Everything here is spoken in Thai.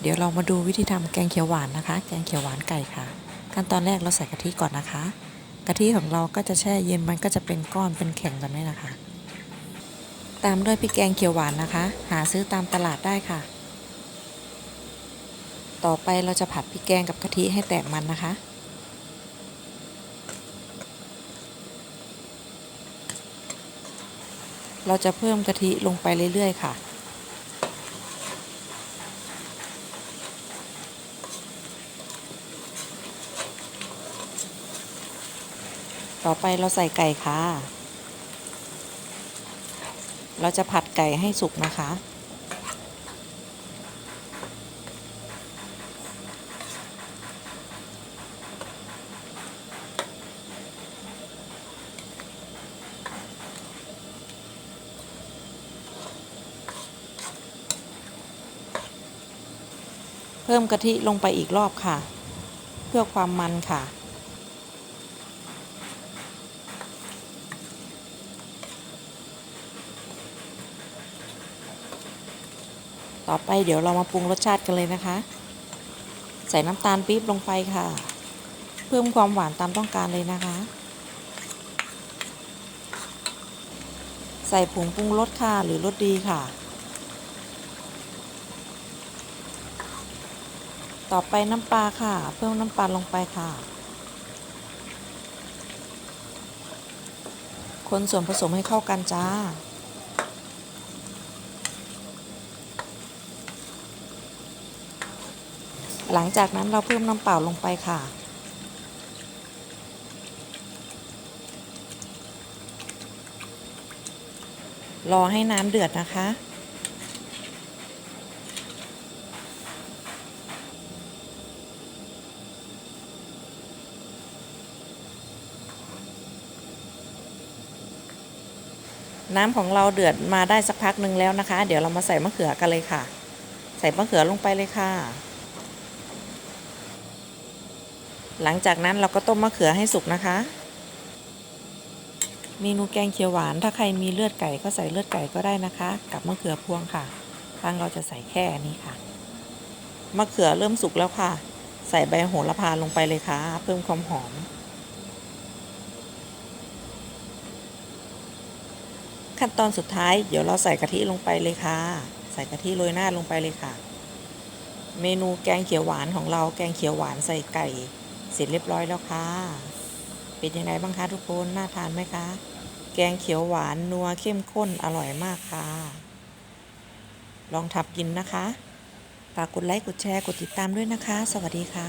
เดี๋ยวเรามาดูวิธีทำแกงเขียวหวานนะคะ แกงเขียวหวานไก่ค่ะ ขั้นตอนแรกเราใส่กะทิก่อนนะคะ กะทิของเราก็จะแช่เย็นมันก็จะเป็นก้อนเป็นแข็งแบบนี้นะคะ ตามด้วยพริกแกงเขียวหวานนะคะ หาซื้อตามตลาดได้ค่ะ ต่อไปเราจะผัดพริกแกงกับกะทิให้แตกมันนะคะเราจะเพิ่มกะทิลงไปเรื่อย ๆ ค่ะ ต่อไปเราใส่ไก่ค่ะ เราจะผัดไก่ให้สุกนะคะ เพิ่มกะทิลงไปอีกรอบค่ะ เพื่อความมันค่ะ ต่อไปเดี๋ยวเรามาปรุงรสชาติกันเลยนะคะ ใส่น้ำตาลปี๊บลงไปค่ะ เพิ่มความหวานตามต้องการเลยนะคะ ใส่ผงปรุงรสค่ะหรือรสดีค่ะ ต่อไปน้ำปลาค่ะ เพิ่มน้ำปลาลงไปค่ะคนส่วนผสมให้เข้ากันจ้า หลังจากนั้นเราเพิ่มน้ำเปล่าลงไปค่ะ รอให้น้ำเดือดนะคะ น้ำของเราเดือดมาได้สักพักหนึ่งแล้วนะคะ เดี๋ยวเรามาใส่มะเขือกันเลยค่ะ ใส่มะเขือลงไปเลยค่ะ หลังจากนั้นเราก็ต้มมะเขือให้สุกนะคะ เมนูแกงเขียวหวาน ถ้าใครมีเลือดไก่ก็ใส่เลือดไก่ก็ได้นะคะ กับมะเขือพวงค่ะทางเราจะใส่แค่นี้ค่ะ มะเขือเริ่มสุกแล้วค่ะ ใส่ใบโหระพาลงไปเลยค่ะ เพิ่มความหอม ขั้นตอนสุดท้ายเดี๋ยวเราใส่กะทิลงไปเลยค่ะ ใส่กะทิโรยหน้าลงไปเลยค่ะ เมนูแกงเขียวหวานของเราแกงเขียวหวานใส่ไก่ เสร็จเรียบร้อยแล้วค่ะ เป็นยังไงบ้างคะทุกคน น่าทานไหมคะ แกงเขียวหวานนัวเข้มข้นอร่อยมากค่ะ ลองทับกินนะคะ ฝากกดไลค์ กดแชร์ กดติดตามด้วยนะคะ สวัสดีค่ะ